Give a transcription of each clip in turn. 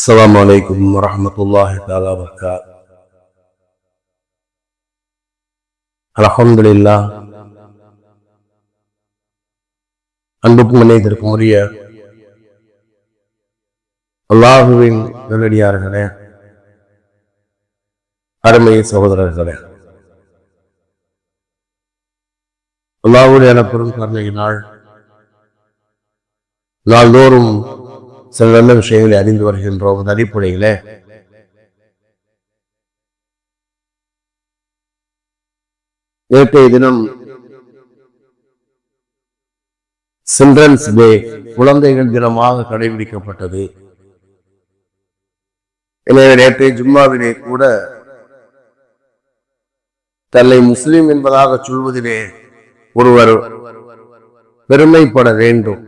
السلام عليكم ورحمة الله تعالى وبركاته الحمد لله அன்புக்கும் மனிதருக்கும் உரிய அல்லாஹுவின் நல்லடியார்களே அருமை சகோதரர்களே அல்லாஹுடைய பெரும் கருணையினால் நாள்தோறும் சில நல்ல விஷயங்களை அறிந்து வருகின்றோம் அந்த அடிப்படையில். நேற்றைய தினம் சில்ட்ரன்ஸ் டே குழந்தைகள் தினமாக கடைபிடிக்கப்பட்டது. எனவே நேற்றைய ஜும்மாவிலே கூட தன்னை முஸ்லிம் என்பதாக சொல்வதிலே ஒருவர் பெருமைப்பட வேண்டும்.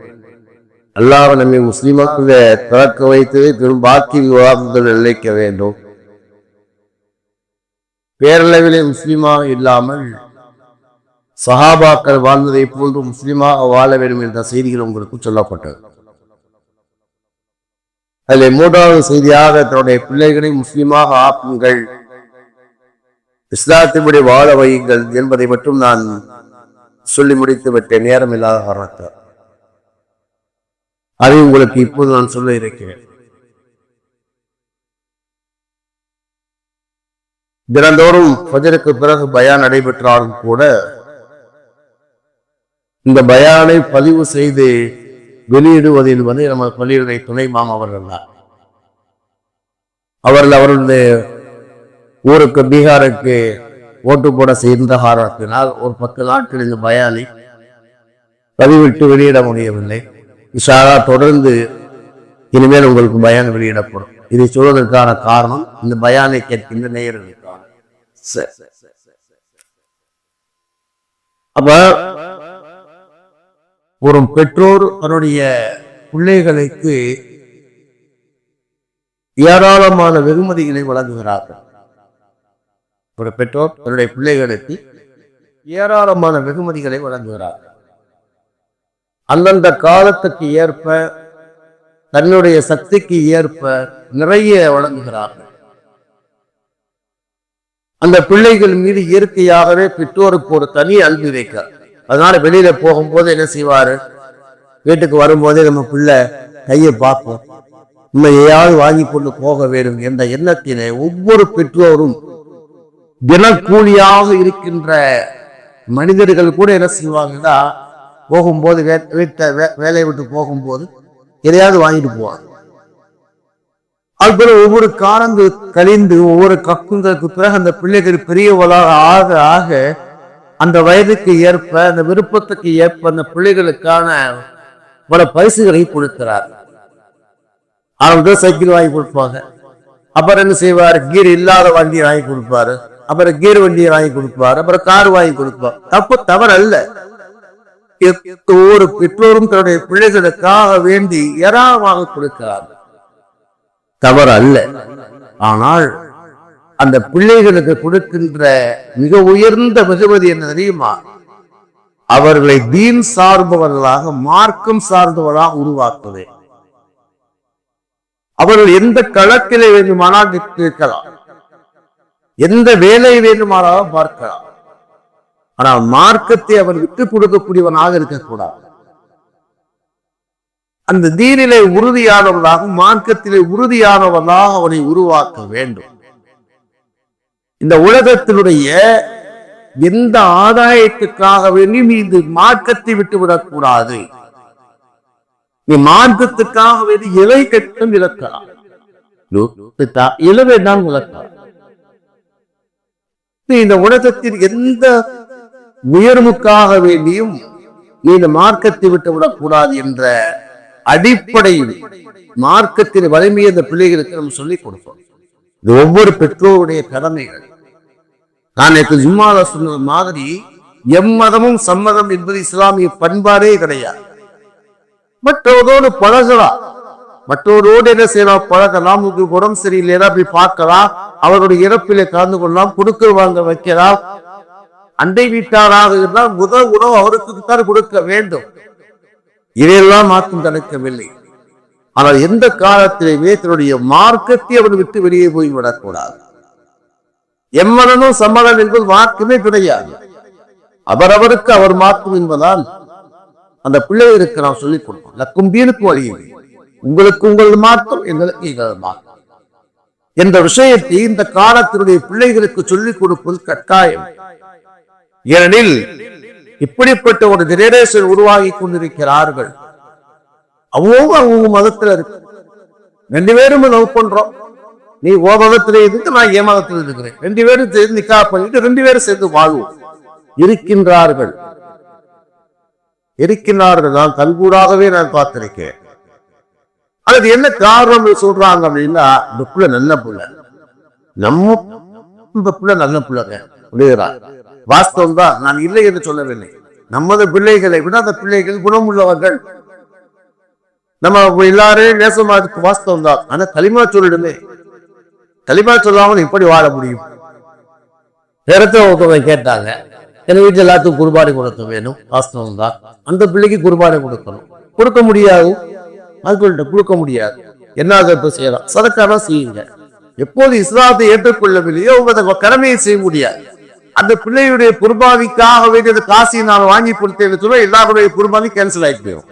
அல்லாஹ் நம்மை முஸ்லீமாக திறக்க வைத்து பெரும் பாக்கி விவாதங்கள் நிலைக்க வேண்டும். பேரளவிலே முஸ்லீமாக இல்லாமல் சஹாபாக்கள் வாழ்ந்ததை போன்று முஸ்லீமாக வாழ வேண்டும் என்ற செய்திகள் உங்களுக்கு சொல்லப்பட்டது. அதில் மூன்றாவது செய்தியாக தன்னுடைய பிள்ளைகளை முஸ்லீமாக ஆக்குங்கள். இஸ்லாத்தின்படி வாழ வையுங்கள் என்பதை மட்டும் நான் சொல்லி முடித்து விட்டேன் நேரம் இல்லாத காரணத்தால். அதை உங்களுக்கு இப்போது நான் சொல்ல இருக்கிறேன். தினந்தோறும் ஃபஜருக்கு பிறகு பயான் நடைபெற்றாலும் கூட இந்த பயானை பதிவு செய்து வெளியிடுவது என்பது நம்ம பள்ளியுடைய துணை மாமா அவர்கள் தான். அவர்கள் அவருடைய ஊருக்கு பீகாருக்கு ஓட்டு போட செய்த காரணத்தினால் ஒரு பத்து நாட்கள் இந்த பயானை பதிவிட்டு வெளியிட முடியவில்லை. இஷாரா தொடர்ந்து இனிமேல் உங்களுக்கு பயான் வெளியிடப்படும். இதை சொல்வதற்கான காரணம் இந்த பயானை கேட்கின்ற நேயர்களுக்கான. அப்ப ஒரு பெற்றோர் தன்னுடைய பிள்ளைகளுக்கு ஏராளமான வெகுமதிகளை வழங்குகிறார்கள். ஒரு பெற்றோர் தன்னுடைய பிள்ளைகளுக்கு ஏராளமான வெகுமதிகளை வழங்குகிறார்கள். அந்தந்த காலத்துக்கு ஏற்ப தன்னுடைய சக்திக்கு ஏற்ப நிறைய வழங்குகிறார்கள். அந்த பிள்ளைகள் மீது இயற்கையாகவே பெற்றோருக்கு ஒரு தனி அன்பு வைக்க அதனால வெளியில போகும்போது என்ன செய்வாரு? வீட்டுக்கு வரும்போதே நம்ம பிள்ளை கையை பார்ப்போம். நம்ம எதையாவது வாங்கி கொண்டு போக வேண்டும் என்ற எண்ணத்தினை ஒவ்வொரு பெற்றோரும் தினக்கூலியாக இருக்கின்ற மனிதர்கள் கூட என்ன செய்வாங்கன்னா போகும்போது வே- வீட்டை வே- வேலையை விட்டு போகும்போது எதையாவது வாங்கிட்டு போவாங்க. அதுபோல ஒவ்வொரு காலங்கள் கழிந்து ஒவ்வொரு கக்குங்களுக்கு பிறகு அந்த பிள்ளைகள் பெரியவளாக ஆக ஆக அந்த வயதுக்கு ஏற்ப அந்த விருப்பத்துக்கு ஏற்ப அந்த பிள்ளைகளுக்கான பல பரிசுகளை கொடுக்கிறார். அவங்க சைக்கிள் வாங்கி கொடுப்பாங்க. அப்புறம் என்ன செய்வார்? கீர் இல்லாத வண்டியை வாங்கி கொடுப்பாரு. அப்புறம் கீர் வண்டியை வாங்கி கொடுப்பாரு. அப்புறம் கார் வாங்கி கொடுப்பார். தப்பு தவறு அல்ல எத்த ஒரு பெற்றோரும் தன்னுடைய பிள்ளைகளுக்காக வேண்டி ஏராளமாக கொடுக்கிறார். தவறு அல்ல ஆனால் அந்த பிள்ளைகளுக்கு கொடுக்கின்ற மிக உயர்ந்த வெகுமதி என்ன தெரியுமா? அவர்களை தீன் சார்பவர்களாக மார்க்கம் சார்ந்தவர்களாக உருவாக்குவது. அவர்கள் எந்த களத்திலே வேண்டுமானால் நிற்கலாம். எந்த வேலை வேண்டுமானாலும் பார்க்கலாம். ஆனால் மார்க்கத்தை அவன் விட்டுக் கொடுக்கக்கூடியவனாக இருக்கக்கூடாது. அந்த தீனிலே உறுதியானவர்களாக மார்க்கத்திலே உறுதியானவனாக அவனை உருவாக்க வேண்டும். இந்த உலகத்தினுடைய எந்த ஆதாயத்துக்காக வேண்டியும் நீ இந்த மார்க்கத்தை விட்டு விடக்கூடாது. நீ மார்க்கத்துக்காக வேண்டி இலை கட்டும் இழக்கலாம். இளவை தான் இழக்கலாம். நீ இந்த உலகத்தில் எந்த உயர்வுக்காக வேண்டியும் நீ இந்த மார்க்கத்தை விட்டு விடக்கூடாது என்ற அடிப்படையில் மார்க்கத்தின் வலிமையை இந்த பிள்ளைகளுக்கு நம்ம சொல்லிக் கொடுப்போம். இது ஒவ்வொரு பெற்றோருடைய கடமைகள். நான் நேற்று ஜும்மால சொன்ன மாதிரி எம்மதமும் சம்மதம் என்பது இஸ்லாமிய பண்பாடே கிடையாது. மற்றவரோடு பழகலாம். மற்றவரோடு என்ன செய்யலாம்? பழகலாம். உங்களுக்கு உடம்பு சரியில்லையா? போய் பார்க்கலாம். அவருடைய இறப்பிலே கலந்து கொள்ளலாம். கொடுக்கல் வாங்க வைக்கலாம். அண்டை வீட்டாராக இருந்தால் முதல் உணவு அவருக்கு தான் கொடுக்க வேண்டும். இதையெல்லாம் மாற்றம் தடுக்கவில்லை. ஆனால் எந்த காலத்திலுமே தன்னுடைய மார்க்கத்தை அவன் விட்டு வெளியே போய் விடக்கூடாது எம்மனனும் சம்மதம் என்பது மார்க்கமே கிடையாது. அவரவருக்கு அவர் மாற்றம் என்பதால் அந்த பிள்ளைகளுக்கு நாம் சொல்லிக் கொடுப்போம். லக்கும் பீனுக்கு உங்களுக்கு உங்கள் மாற்றம் எங்களுக்கு எங்கள் மாற்றம் என்ற விஷயத்தை இந்த காலத்தினுடைய பிள்ளைகளுக்கு சொல்லிக் கொடுப்பது கட்டாயம். ஏனெனில் இப்படிப்பட்ட ஒரு ஜெனரேஷன் உருவாகி கொண்டிருக்கிறார்கள். அவங்க அவங்க மதத்துல இருக்கு. ரெண்டு பேரும் லவ் பண்றோம். நீ ஓ மதத்துல இருக்கு நான் ஏ மதத்துல இருக்கிறேன். ரெண்டு பேரும் சேர்ந்து நிக்கா பண்ணிட்டு ரெண்டு பேரும் சேர்ந்து வாழ்வோம். இருக்கின்றார்கள். இருக்கின்றார்கள் நான் கல்கூடாகவே நான் பார்த்திருக்கேன் அதுக்கு என்ன காரணம் சொல்றாங்க அப்படின்னா இந்த புள்ள நல்ல புள்ள. நம்ம இந்த புள்ள நல்ல புள்ளங்க. அப்படிங்கிறார் வாஸ்தவம் தான் நான் இல்லை என்று சொல்லவில்லை. நமது பிள்ளைகளை விட அந்த பிள்ளைகள் குணமுள்ளவர்கள். நம்ம எல்லாரையும் நேசமா இருக்கு வாஸ்தவம் தான் ஆனா களிமா சொல்லிடுமே. களிமா சொல்லாமல் இப்படி வாழ முடியும்? நேரத்தை ஒருத்தவங்க கேட்டாங்க எங்க வீட்டுல எல்லாத்துக்கும் குர்பானி கொடுக்க வேணும். வாஸ்தவம் தான் அந்த பிள்ளைக்கு குருபானை கொடுக்கணும். கொடுக்க முடியாது. அதுக்குள்ள கொடுக்க முடியாது. என்ன இப்ப செய்யலாம்? சதக்காரம் செய்யுங்க. எப்போது இஸ்லாத்தை ஏற்றுக்கொள்ளவில்லையோ உங்க கடமையை செய்ய முடியாது. அந்த பிள்ளையுடைய குர்பானிக்காக வேண்டியது காசையும் நான் வாங்கி கொடுத்தேன்னு சொல்ல எல்லாருடைய குர்பானி கேன்சல் ஆகி போயிடும்.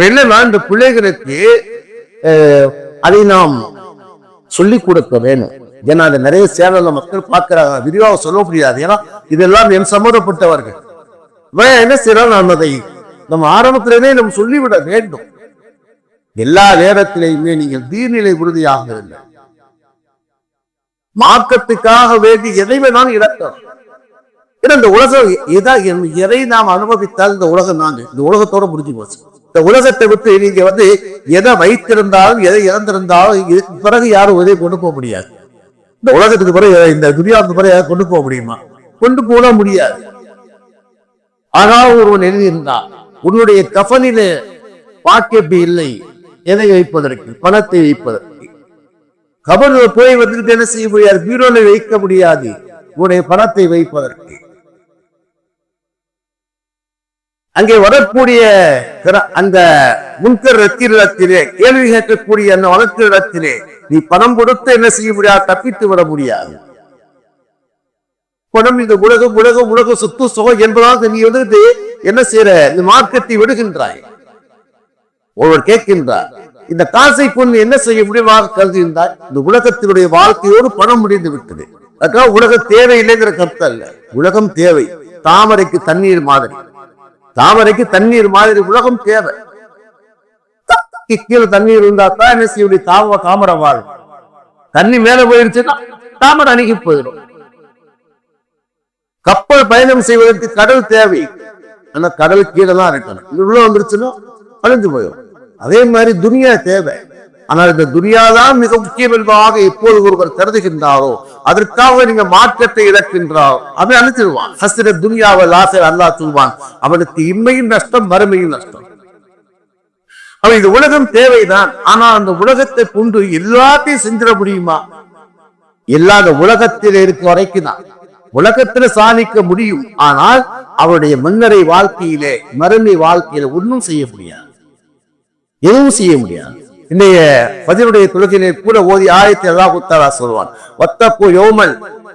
வெள்ளனா இந்த பிள்ளைகளுக்கு அதை நாம் சொல்லிக் கொடுக்க வேணும் ஏன்னா அதை நிறைய சேனல்ல மக்கள் பார்க்கிறாங்க. விரிவாக சொல்ல முடியாது. ஏன்னா இதெல்லாம் என் சம்மந்தப்பட்டவர்கள். என்ன செய்யறோம் நாம் அதை நம்ம ஆரம்பத்திலே நம்ம சொல்லிவிட வேண்டும். எல்லா நேரத்திலேயுமே நீங்கள் தீர்நிலை உறுதியாக இல்லை மார்க்கத்துக்காக வேண்டி எதை வேணாலும் இழக்கலாம் ஏன்னா இந்த உலகம் எதா எதை நாம் அனுபவித்தால் இந்த உலகம் நாங்க இந்த உலகத்தோட முடிஞ்சு போச்சு. இந்த உலகத்தை விட்டு நீங்க வந்து எதை வைத்திருந்தாலும் எதை இழந்திருந்தாலும் இதுக்கு பிறகு யாரும் உதவி கொண்டு போக முடியாது. இந்த உலகத்துக்கு பிறகு இந்த துரியாவுக்கு பிறகு யாரும் கொண்டு போக முடியுமா? கொண்டு போக முடியாது. ஆனால் ஒருவன் எழுதியிருந்தான் உன்னுடைய கஃனில வாக்கியப்பு இல்லை? எதை வைப்பதற்கு? பணத்தை வைப்பதற்கு? கபர்ல போய் வந்துட்டு என்ன செய்ய முடியாது? பீரோல வைக்க முடியாது. உன்னுடைய பணத்தை வைப்பதற்கு. அங்கே வரக்கூடிய அந்த முன்கர் ரத்திரத்திலே கேள்வி கேட்கக்கூடிய அந்த வழக்கிடத்திலே நீ பணம் கொடுத்து என்ன செய்ய முடியாது? தப்பித்து விட முடியாது. பணம் இந்த உலகம் உலகம் உலக சொத்து சுகம் என்பதாக நீ வந்துட்டு என்ன செய்யற இந்த மார்க்கத்தை விடுகின்றாய். ஒருவர் கேட்கின்றார். இந்த காசை கொண்டு என்ன செய்ய முடியுமாக கருதுகின்றாய் இந்த உலகத்தினுடைய வாழ்க்கையோடு பணம் முடிந்து விட்டது. அதுக்காக உலகம் தேவையில்லைங்கிற கருத்து அல்ல. உலகம் தேவை. தாமரைக்கு தண்ணீர் மாதிரி. தாமரைக்கு தண்ணீர் மாதிரி உலகம் தேவை. கீழே தண்ணீர் இருந்தா தான் என்ன செய்ய முடியும்? தாம தாமரை வாழும் தண்ணி மேல போயிருச்சுன்னா தாமரை அணுகி போயிடும். கப்பல் பயணம் செய்வதற்கு கடல் தேவை. ஆனா கடல் கீழே தான் இருக்கணும். இது உள்ள வந்துருச்சுன்னா அழிஞ்சு போயிடும். அதே மாதிரி துனியா தேவை. ஆனால் இந்த துனியாதான் மிக முக்கியம் என்பதாக எப்போது ஒருவர் கருதுகின்றாரோ அதற்காக நீங்க மாற்றத்தை இழக்கின்றாரோ. அவன் அனுப்பிடுவான் ஹசிர துனியாவை லாசர் அல்லாஹ் சொல்வான் அவனுக்கு இம்மையும் நஷ்டம் மறுமையும் நஷ்டம். அவன் இந்த உலகம் தேவைதான். ஆனா அந்த உலகத்தை கொண்டு எல்லாத்தையும் செஞ்சிட முடியுமா? இல்லாத உலகத்தில் இருக்க வரைக்கும் தான். உலகத்துல சாதிக்க முடியும். ஆனால் அவருடைய மன்னரை வாழ்க்கையிலே மறுமை வாழ்க்கையில ஒன்றும் செய்ய முடியாது. எதுவும் செய்ய முடியாது. இன்றைய பதிலுடைய தொழுகையிலே கூட ஓதி ஆயத்தை அல்லாஹ் தாலா சொல்வான். ஒத்தப்பு யோமல்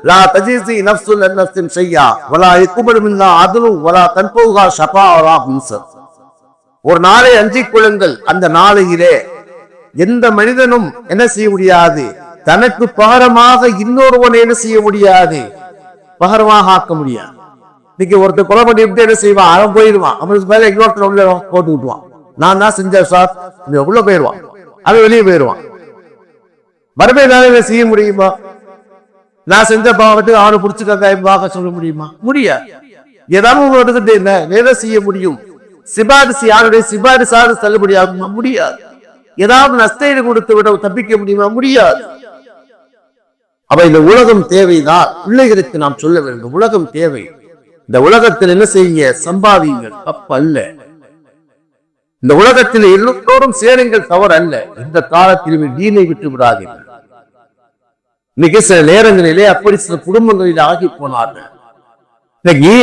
லா தஜிசி நப்சுல் நப்சின் செய்யா வலா இக்குபல் மின்னா அதுவும் வலா தன்போகா ஷபா வலா ஹும்சர் ஒரு நாளை அஞ்சிக் கொள்ளுங்கள். அந்த நாளையிலே எந்த மனிதனும் என்ன செய்ய முடியாது? தனக்கு பகரமாக இன்னொருவனை என்ன செய்ய முடியாது? பகரமாக ஆக்க முடியாது. இன்னைக்கு ஒருத்தர் கொலை பண்ணிட்டு என்ன செய்வான்? அவன் போயிடுவான். அவனுக்கு மேல இன்னொருத்தர் உள்ள போட்டு விட்டுவான். நான் தான் செஞ்சேன் சார். உள்ள போயிடுவான் அவன் வெளியே போயிடுவான் மறுபடியும் என்னால இதை செய்ய முடியுமா? நான் செஞ்ச பாவத்துக்கு அவனை பிடிச்சிக்க பார்க்க சொல்ல முடியுமா? முடியாது ஏதாவது உங்களுக்கு என்ன? வேலை செய்ய முடியும்? சிபாரிசு யாருடைய? சிபாரிசாரு செல்லுபடியாகுமா முடியாது. ஏதாவது நஷ்டஈடு கொடுத்து விட தப்பிக்க முடியுமா? முடியாது. அப்ப இந்த உலகம் தேவைதான். பிள்ளைகளுக்கு நாம் சொல்ல வேண்டும். உலகம் தேவை. இந்த உலகத்தில் என்ன செய்யுங்க? சம்பாதியுங்கள். தப்பு அல்ல இந்த உலகத்தில் எல்லோரும் சேருங்கள் தவறு அல்ல இந்த காலத்திலும் தீனை விட்டு விடாதீர்கள். இன்னைக்கு சில நேரங்களிலே அப்படி சில குடும்பங்களில் ஆகி போனார்கள். இன்னைக்கு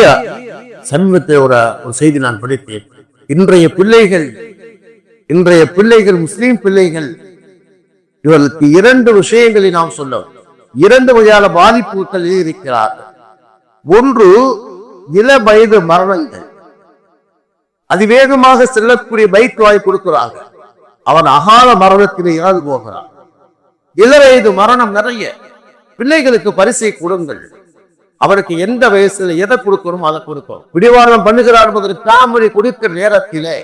சமீபத்தில் ஒரு ஒரு செய்தி நான் படித்தேன். இன்றைய பிள்ளைகள் இன்றைய பிள்ளைகள் முஸ்லீம் பிள்ளைகள் இவர்களுக்கு இரண்டு விஷயங்களை நாம் சொல்ல இரண்டு வகையான பாதிப்புகள் இருக்கிறார்கள். ஒன்று இள வயது மரணங்கள். அதிவேகமாக செல்லக்கூடிய பைக் வாய் கொடுக்கிறாங்க அவன் அகால மரணத்திலே இறந்து போகிறான். இள வயது மரணம் நிறைய. பிள்ளைகளுக்கு பரிசை கொடுங்கள். அவருக்கு எந்த வயசுல எதை கொடுக்கணும் அதை கொடுக்கும் பிடிவாதம் பண்ணுகிறார் என்பதற்கு தாமரை கொடுக்கிற நேரத்திலே.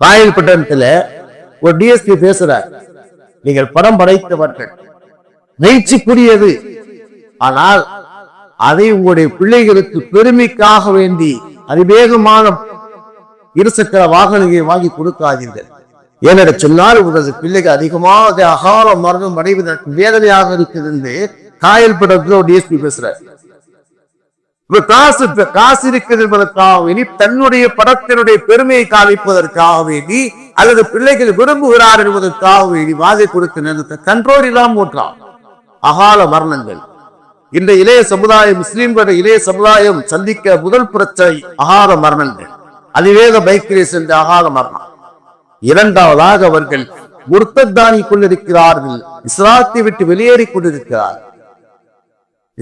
காயல் பட்டணத்துல ஒரு டிஎஸ்பி பேசுறார். நீங்கள் படம் படைத்தவர்கள். நெய்ச்சிக்குரியது ஆனால் அதை உங்களுடைய பிள்ளைகளுக்கு பெருமைக்காக வேண்டி அதிவேகமான இருசக்கர வாகனங்களை வாங்கி கொடுக்காதீர்கள். ஏனென சொன்னால் உங்களது பிள்ளைக்கு அதிகமாக அகால மரணம் அடைவதற்கு வேதனையாக இருக்கிறது என்று காயல் படத்துல ஒரு டிஎஸ்பி பேசுறார். காசு காசு இருக்கிறது என்பதற்காக வேண்டி தன்னுடைய படத்தினுடைய பெருமையை காமிப்பதற்காக வேண்டி அல்லது பிள்ளைகள் விரும்புகிறார் என்பதற்காக வேண்டி வாதை கொடுத்த நேரத்தை கண்ட்ரோல் இல்லாமல் ஓட்டுறான் அகால மரணங்கள். இந்த இளைய சமுதாயம் முஸ்லிம்களுடைய இளைய சமுதாயம் சந்திக்க முதல் பிரச்சனை அகால மரணங்கள். அதிவேக பைக் ரேஸ் என்ற மரணம். இரண்டாவதாக அவர்கள் முர்த்தத்தானி கொண்டிருக்கிறார்கள் இஸ்லாத்தை விட்டு வெளியேறி கொண்டிருக்கிறார்.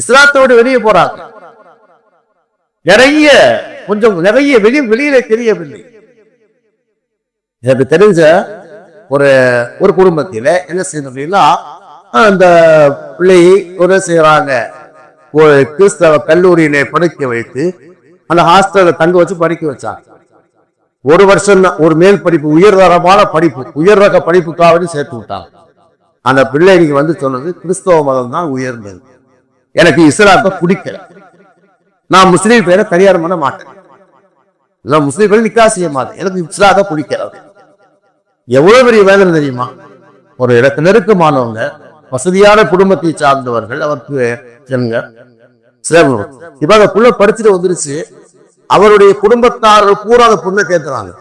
இஸ்லாத்தோடு வெளியே போறாங்க நிறைய கொஞ்சம் நிறைய வெளி வெளியில தெரியவில்லை. எனக்கு தெரிஞ்ச ஒரு ஒரு குடும்பத்தில என்ன செய்யணும் அப்படின்னா அந்த பிள்ளை ஒரு செய்யறாங்க ஒரு கிறிஸ்தவ கல்லூரியில படிக்க வைத்து அந்த ஹாஸ்டல்ல தங்க வச்சு படிக்க வச்சாங்க. ஒரு வருஷம் ஒரு மேல் படிப்பு உயர்தரமான படிப்பு உயர் ரக படிப்புக்காக சேர்த்து விட்டாங்க அந்த பிள்ளை இன்னைக்கு வந்து சொன்னது கிறிஸ்தவ மதம் தான் உயர்ந்தது. எனக்கு இஸ்லாத்தை பிடிக்கல. நான் முஸ்லீம் பேரை தனியார் பண்ண மாட்டேன். இல்லை முஸ்லீம் பேர் நிக்கா செய்ய மாட்டேன். எனக்கு இஸ்லாத்தை பிடிக்கிறது எவ்வளவு பெரிய வேதனை தெரியுமா? ஒரு இடத்து நெருக்கமானவங்க வசதியான குடும்பத்தை சார்ந்தவர்கள் அவருக்கு ஜனங்க இப்ப அந்த படிச்சுட்டு வந்துருச்சு. அவருடைய குடும்பத்தாரர் பூரா அந்த புண்ணை கேட்கிறாங்க.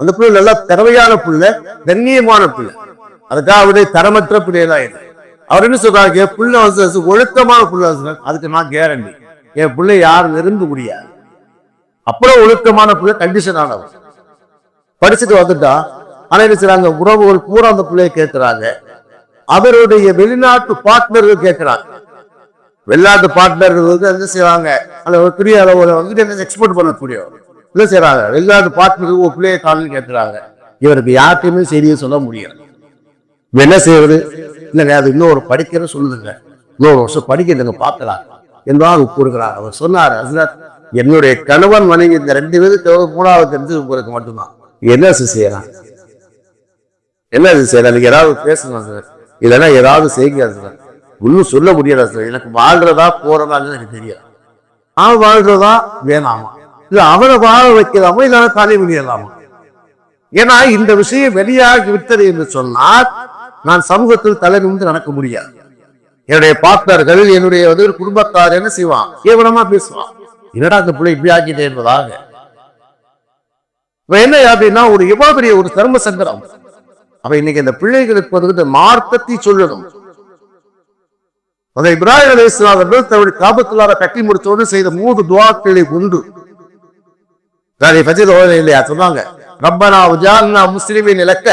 அந்த பிள்ளை நல்லா திறமையான பிள்ளை கண்ணியமான பிள்ளை அதுக்காக அவருடைய தரமற்ற பிள்ளைதான் இது. அவர் என்ன சொல்றாங்க என் புள்ள வந்து ஒழுக்கமான புள்ள அதுக்கு நான் கேரண்டி என் பிள்ளை யாரும் நெருங்க முடியாது. அப்புறம் ஒழுக்கமான பிள்ளை கண்டிஷன் ஆனவர். படிச்சுட்டு வந்துட்டா ஆனா என்ன செய்றாங்க? உறவுகள் பூரா அந்த பிள்ளைய கேட்கிறாங்க. அவருடைய வெளிநாட்டு பார்ட்னர்கள் கேட்கிறாங்க. வெளிநாட்டு பார்ட்னர்கள் வந்து என்ன செய்வாங்க? அந்த ஒரு பெரிய அளவில் வந்துட்டு என்ன எக்ஸ்போர்ட் பண்ணக்கூடிய என்ன செய்கிறாங்க வெளிநாட்டு பார்ட்னருக்கு ஒரு பிள்ளைய காரணம் கேட்கிறாங்க. இவருக்கு யார்கிட்டையுமே செய்தியை சொல்ல முடியாது. என்ன செய்யறது இல்லைங்க அது இன்னொரு படிக்கிற சொல்லுதுங்க. இன்னொரு வருஷம் படிக்கிறதுங்க பார்க்கலாம். என்பதாக கூறுகிறார் அவர் சொன்னார் ஹஸ்ரத் என்னுடைய கணவன் மனைவி இந்த ரெண்டு பேருக்கு மூணாவது தெரிஞ்சு உங்களுக்கு மட்டும்தான். என்ன செய்யலாம்? என்ன செய்யலாம்? நீங்க ஏதாவது பேசணும் சார் இல்லைன்னா ஏதாவது செய்யுங்க சார் ஒன்றும் சொல்ல முடியாது சார் எனக்கு வாழ்றதா போறதான்னு எனக்கு தெரியாது. அவன் வாழ்றதா வேணாமா? இல்ல அவனை வாழ வைக்கலாமா? இல்லைன்னா தலை முடியலாமா ஏன்னா இந்த விஷயம் வெளியாகி விட்டது என்று சொன்னால் நான் சமூகத்தில் தலை நிமிர்ந்து நடக்க முடியாது. என்னுடைய பார்ட்னர்கள் என்னுடைய வந்து ஒரு குடும்பத்தார் என்ன செய்வான்? கேவலமா பேசுவான். என்னடா அந்த பிள்ளை இப்படி ஆக்கிட்டே என்பதாக. இப்ப என்ன அப்படின்னா ஒரு எவ்வளவு பெரிய ஒரு தர்ம சங்கடம். அப்ப இன்னைக்கு இந்த பிள்ளைகளுக்கு வந்து மார்க்கத்தை சொல்லணும். அதை இப்ராஹிம் அலி இஸ்லாமர்கள் தன்னுடைய காபத்துள்ளார கட்டி முடித்தோடு செய்த மூன்று துவாக்களை உண்டு ராணி பற்றி ஓதனை இல்லையா? சொன்னாங்க ரப்பனா உஜால்னா முஸ்லிமின் இலக்க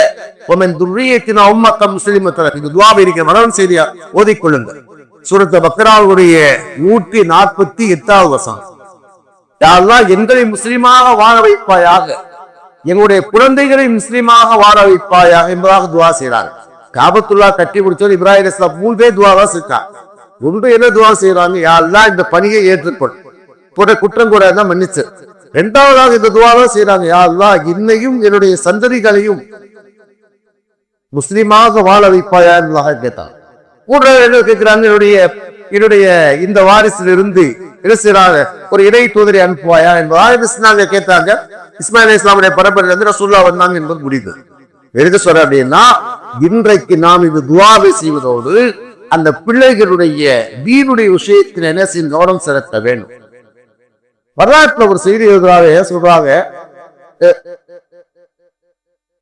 உமன் துர்ரியத்தினா உம்மக்க முஸ்லிம் இந்த துவாவை இருக்க மரணம் செய்தியா? ஓதிக்கொள்ளுங்கள் சுரத்த பக்ராவுடைய நூற்றி நாற்பத்தி எட்டாவது வசம் யாரெல்லாம் எங்களை முஸ்லிமாக வாழ வைப்பாயாக எங்களுடைய குழந்தைகளை முஸ்லிமாக வாழ வைப்பாயாக. என்பதாக துவா செய்யறாங்க காபத்துல்லா கட்டி முடிச்சோம் இப்ராஹிம் இஸ்லாம் மூணு பேர் துவாவா செஞ்சாங்க ஒன்று என்ன துவா செய்யறாங்க யாரெல்லாம் இந்த பணியை ஏற்றுக்கொள். கூட குற்றம் கூட தான் மன்னிச்சு. இரண்டாவதாக இந்த துவாதான் செய்யறாங்க யாரெல்லாம் இன்னையும் என்னுடைய சந்ததிகளையும் முஸ்லீமாக வாழ வைப்பாயா? என்பதாக கேட்டாங்க மூன்றாவது என்ன கேட்கிறாங்க என்னுடைய என்னுடைய இந்த வாரிசில் இருந்து என்ன செய்யறாங்க ஒரு இறை தூதரை அனுப்புவாயா? என்பதாக இஸ்லாமிய கேட்டாங்க. இஸ்மாயில் இஸ்லாமுடைய பரம்பரையில ரசூல்லா வந்தாங்க என்பது முடியுது எதுக்கு சொல்ற அப்படின்னா இன்றைக்கு நாம் இது துவாவை செய்வதோடு அந்த பிள்ளைகளுடைய வீணுடைய விஷயத்தில் என்ன செய்யும்? கவனம் செலுத்த வேண்டும். வரலாற்றுல ஒரு செய்தி எழுதுறாங்க சொல்றாங்க?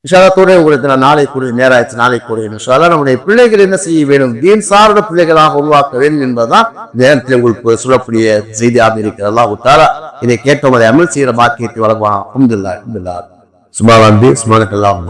விஷாலத்தோட உங்களுக்கு நான் நாளை கூடிய நேரம் நாளை கூடிய விஷாலா நம்முடைய பிள்ளைகள் என்ன செய்ய வேண்டும்? தீன் சார்ந்த பிள்ளைகளாக உருவாக்க வேண்டும் என்பதுதான் நேரத்தில் உங்களுக்கு சொல்லக்கூடிய செய்தியாக இருக்கிறதா விட்டாரா இதை கேட்டவரை அமல் செய்கிற பாக்கியத்தை வழங்குவான். அஹமதுல்லா அஹமதுல்லா சுமாராந்தி சுமாரக்கெல்லாம்